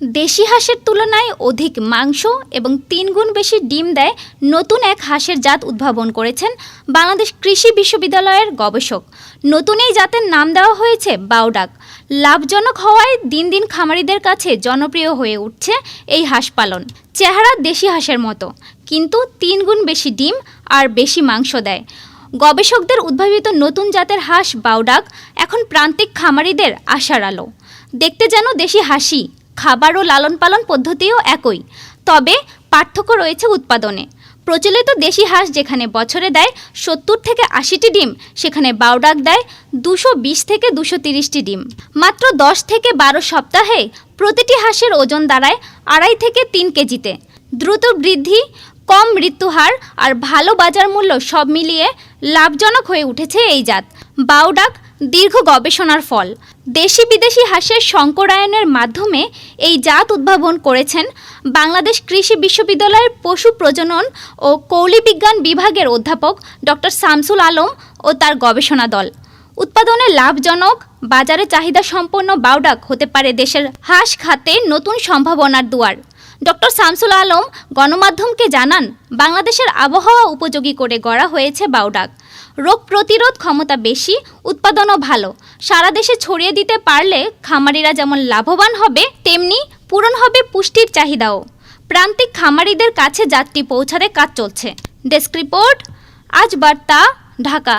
দেশি হাঁসের তুলনায় অধিক মাংস এবং তিন গুণ বেশি ডিম দেয় নতুন এক হাঁসের জাত উদ্ভাবন করেছেন বাংলাদেশ কৃষি বিশ্ববিদ্যালয়ের গবেষক। নতুন এই জাতের নাম দেওয়া হয়েছে বাউডাক। লাভজনক হওয়ায় দিন দিন খামারিদের কাছে জনপ্রিয় হয়ে উঠছে এই হাঁস পালন। চেহারা দেশি হাঁসের মতো, কিন্তু তিন গুণ বেশি ডিম আর বেশি মাংস দেয়। গবেষকদের উদ্ভাবিত নতুন জাতের হাঁস বাউডাক এখন প্রান্তিক খামারিদের আশার আলো। দেখতে যেন দেশি হাসি খাবার ও লালন পালন পদ্ধতিও একই। তবে পার্থক্য রয়েছে উৎপাদনে। প্রচলিত দেশি হাঁস যেখানে বছরে দেয় সত্তর থেকে আশিটি ডিম, সেখানে বাউডাক দেয় দুশো বিশ থেকে দুশো তিরিশটি ডিম। মাত্র দশ থেকে বারো সপ্তাহে প্রতিটি হাঁসের ওজন দাঁড়ায় আড়াই থেকে তিন কেজিতে। দ্রুত বৃদ্ধি, কম মৃত্যুহার আর ভালো বাজার মূল্য সব মিলিয়ে লাভজনক হয়ে উঠেছে এই জাত। বাউডাক দীর্ঘ গবেষণার ফল। দেশি বিদেশি হাঁসের সংকরায়নের মাধ্যমে এই জাত উদ্ভাবন করেছেন বাংলাদেশ কৃষি বিশ্ববিদ্যালয়ের পশু প্রজনন ও কৌলি বিজ্ঞান বিভাগের অধ্যাপক ডক্টর শামসুল আলম ও তার গবেষণা দল। উৎপাদনে লাভজনক, বাজারে চাহিদা সম্পন্ন বাউডাক হতে পারে দেশের হাঁস খাতে নতুন সম্ভাবনার দুয়ার। ডক্টর শামসুল আলম গণমাধ্যমকে জানান, বাংলাদেশের আবহাওয়া উপযোগী করে গড়া হয়েছে বাউডাক। রোগ প্রতিরোধ ক্ষমতা বেশি, উৎপাদনও ভালো। সারা দেশে ছড়িয়ে দিতে পারলে খামারিরা যেমন লাভবান হবে, তেমনি পূরণ হবে পুষ্টির চাহিদাও। প্রান্তিক খামারিদের কাছে যাত্রী পৌঁছাতে কাজ চলছে। ডেস্ক রিপোর্ট, আজ বার্তা, ঢাকা।